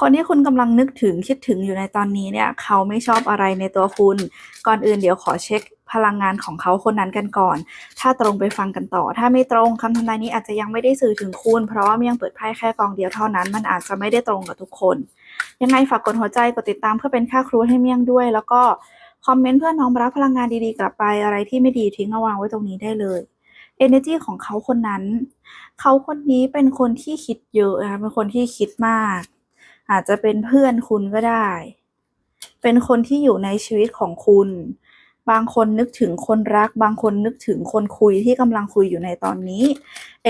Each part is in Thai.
คนที่คุณกำลังนึกถึงคิดถึงอยู่ในตอนนี้เนี่ย เขาไม่ชอบอะไรในตัวคุณ ก่อนอื่นเดี๋ยวขอเช็คพลังงานของเขาคนนั้นกันก่อน ถ้าตรงไปฟังกันต่อ ถ้าไม่ตรงคำทำนายนี้อาจจะยังไม่ได้สื่อถึงคุณ เพราะว่าเมี่ยงเปิดไพ่แค่กองเดียวเท่านั้น มันอาจจะไม่ได้ตรงกับทุกคน ยังไงฝากกดหัวใจกดติดตามเพื่อเป็นค่าครูให้เมี่ยงด้วย แล้วก็คอมเมนต์เพื่อน้อมรับพลังงานดีๆกลับไปอะไรที่ไม่ดีทิ้งเอาวางไว้ตรงนี้ได้เลย energy ของเขาคนนั้น เขาคนนี้เป็นคนที่คิดเยอะนะคะเป็นคนที่คิดมาก อาจจะเป็นเพื่อนคุณก็ได้ เป็นคนที่อยู่ในชีวิตของคุณ บางคนนึกถึงคนรัก บางคนนึกถึงคนคุยที่กำลังคุยอยู่ในตอนนี้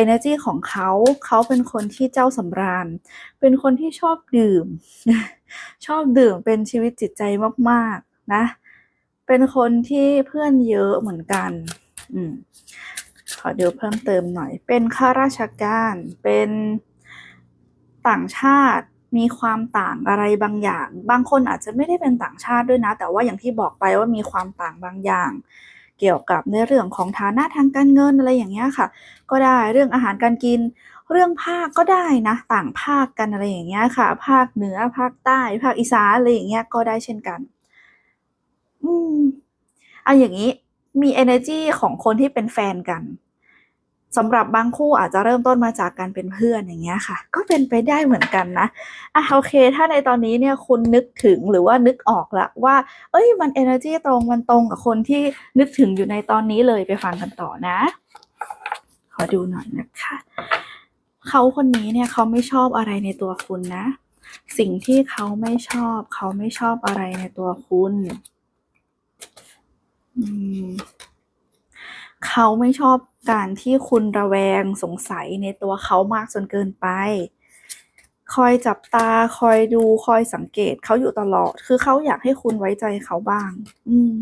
energy ของเขาเขาเป็นคนที่เจ้าสำราญ เป็นคนที่ชอบดื่ม ชอบดื่มเป็นชีวิตจิตใจมากๆนะ เป็นคนที่เพื่อนเยอะเหมือนกัน อืมขอดูเพิ่มเติมหน่อย เป็นข้าราชการ เป็นต่างชาติ มีความต่างอะไรบางอย่าง บางคนอาจจะไม่ได้เป็นต่างชาติด้วยนะ แต่ว่าอย่างที่บอกไปว่ามีความต่างบางอย่าง เกี่ยวกับในเรื่องของฐานะทางการเงินอะไรอย่างเงี้ยค่ะ ก็ได้เรื่องอาหารการกิน เรื่องภาคก็ได้นะ ต่างภาคกันอะไรอย่างเงี้ยค่ะ ภาคเหนือภาคใต้ ภาคอีสานอะไรอย่างเงี้ยก็ได้เช่นกัน อืมเอาอย่างนี้มี energy ของคนที่เป็นแฟนกัน สำหรับบางคู่อาจจะเริ่มต้นมาจากการเป็นเพื่อนอย่างเงี้ยค่ะ ก็เป็นไปได้เหมือนกันนะอะโอเค ถ้าในตอนนี้เนี่ยคุณนึกถึงหรือว่านึกออกละว่า เอ้ยมัน energy ตรงมันตรงกับคนที่นึกถึงอยู่ในตอนนี้เลยไปฟังกันต่อนะ ขอดูหน่อยนะคะเขาคนนี้เนี่ยเขาไม่ชอบอะไรในตัวคุณนะ สิ่งที่เขาไม่ชอบ เขาไม่ชอบอะไรในตัวคุณ อืม เขาไม่ชอบการที่คุณระแวงสงสัยในตัวเขามากจนเกินไป คอยจับตาคอยดูคอยสังเกตเขาอยู่ตลอด คือเขาอยากให้คุณไว้ใจเขาบ้าง อืม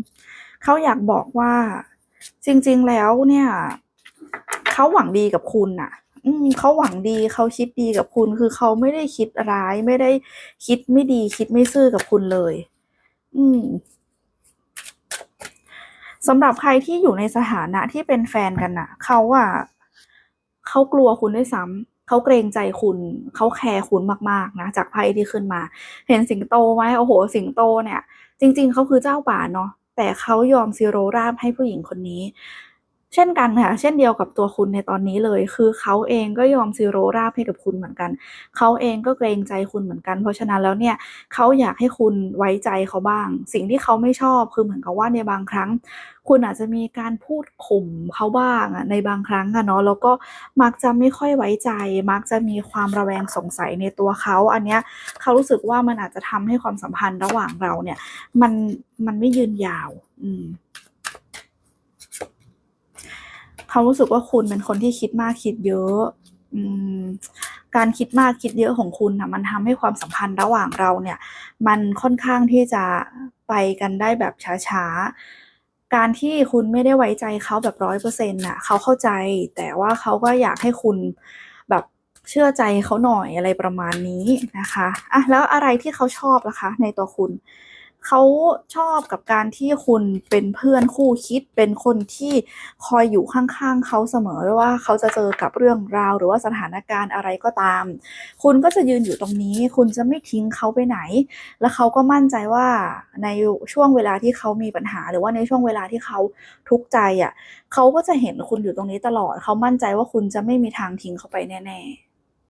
เขาอยากบอกว่า จริง ๆ แล้วเนี่ยเขาหวังดีกับคุณน่ะ อืมเขาหวังดีเขาคิดดีกับคุณ คือเขาไม่ได้คิดร้ายไม่ได้คิดไม่ดีคิดไม่ซื่อกับคุณเลย อืม สำหรับใครที่อยู่ในสถานะที่เป็นแฟนกันน่ะเขาอะเขากลัวคุณด้วยซ้ำเขาเกรงใจคุณเขาแคร์คุณมากๆนะจากไพ่ที่ขึ้นมา เห็นสิงโตไหมโอ้โห สิงโตเนี่ย จริง ๆเขาคือเจ้าป่าเนาะแต่เขายอมซีโรราบให้ผู้หญิงคนนี้ เช่นกันค่ะ เช่นเดียวกับตัวคุณในตอนนี้เลย คือเขาเองก็ยอม zero ราบให้กับคุณเหมือนกัน เขาเองก็เกรงใจคุณเหมือนกัน เพราะฉะนั้นแล้วเนี่ยเขาอยากให้คุณไว้ใจเขาบ้าง สิ่งที่เขาไม่ชอบคือเหมือนกับว่าในบางครั้ง คุณอาจจะมีการพูดข่มเขาบ้างอะในบางครั้งอะเนาะ แล้วก็มักจะไม่ค่อยไว้ใจ มักจะมีความระแวงสงสัยในตัวเขา อันเนี้ยเขารู้สึกว่ามันอาจจะทำให้ความสัมพันธ์ระหว่างเราเนี่ย มันมันไม่ยืนยาว อืม เขารู้สึกว่าคุณเป็นคนที่คิดมากคิดเยอะอการคิดมากคิดเยอะของคุณนะมันทำให้ความสัมพันธ์ระหว่างเราเนี่ย มันค่อนข้างที่จะไปกันได้แบบช้าๆ การที่คุณไม่ได้ไว้ใจเขาแบบ100%น่ะเขาเข้าใจ แต่ว่าเขาก็อยากให้คุณแบบเชื่อใจเขาหน่อยอะไรประมาณนี้นะคะอะแล้วอะไรที่เขาชอบล่ะคะ ในตัวคุณ? เขาชอบกับการที่คุณเป็นเพื่อนคู่คิด เป็นคนที่คอยอยู่ข้างๆเขาเสมอไม่ว่าเขาจะเจอกับเรื่องราว หรือว่าสถานการณ์อะไรก็ตาม คุณก็จะยืนอยู่ตรงนี้ คุณจะไม่ทิ้งเขาไปไหน แล้วเขาก็มั่นใจว่าในช่วงเวลาที่เขามีปัญหา หรือว่าในช่วงเวลาที่เขาทุกข์ใจอะเขาก็จะเห็นคุณอยู่ตรงนี้ตลอด เขามั่นใจว่าคุณจะไม่มีทางทิ้งเขาไปแน่ ๆ